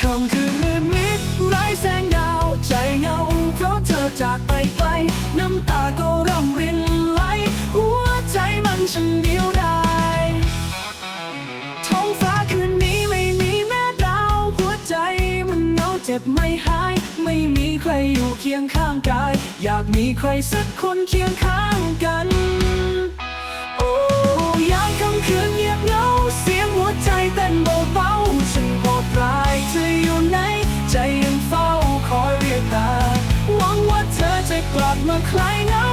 คำคืนมืดมิดไร้แสงดาว ใจเหงาเพราะเธอจากไปไกล จ็บไม่หาย ไม่มีใครอยู่เคียงข้างกาย อยากมีใครสักคนเคียงข้างกัน โอ้ยามค่ำคืนเงียบเหงาเสียงหัวใจเต้นเบาๆฉันโปรดร้ายเธออยู่ไหน ใจยังเฝ้าคอยเรียกตา หวังว่าเธอจะกลับมาคลายเหงา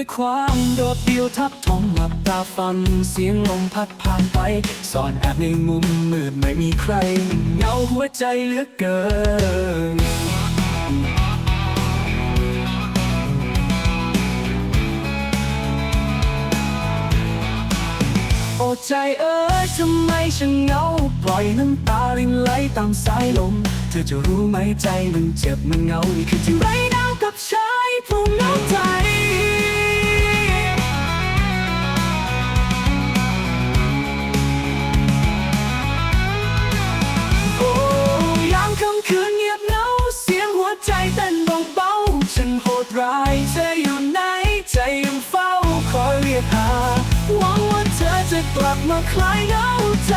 ด้วยความโดดเดี่ยวทับท้องหลับตาฟังเสียงลมพัดผ่านไปซ่อนแอบในมุมมืดไม่มีใครเหงาหัวใจเหลือเกินโอ้ใจเอ้ยทำไมฉันเหงา ปล่อยน้ำตารินไหลตามสายลม เธอจะรู้ไหมใจมันเจ็บมันเหงานี่คือที่ไรดาวกับชายผู้เหงา เธออยู่ไหนใจยังเฝ้าคอยเรียกหาหวังว่าเธอจะกลับมาคลายเหงาใจ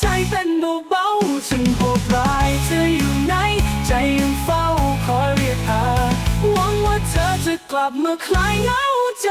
ใจเต้นเบาๆฉันโหดร้ายเธออยู่ไหน ใจยังเฝ้าคอยเรียกหาหวังว่าเธอจะกลับมาคลายเหงาใจ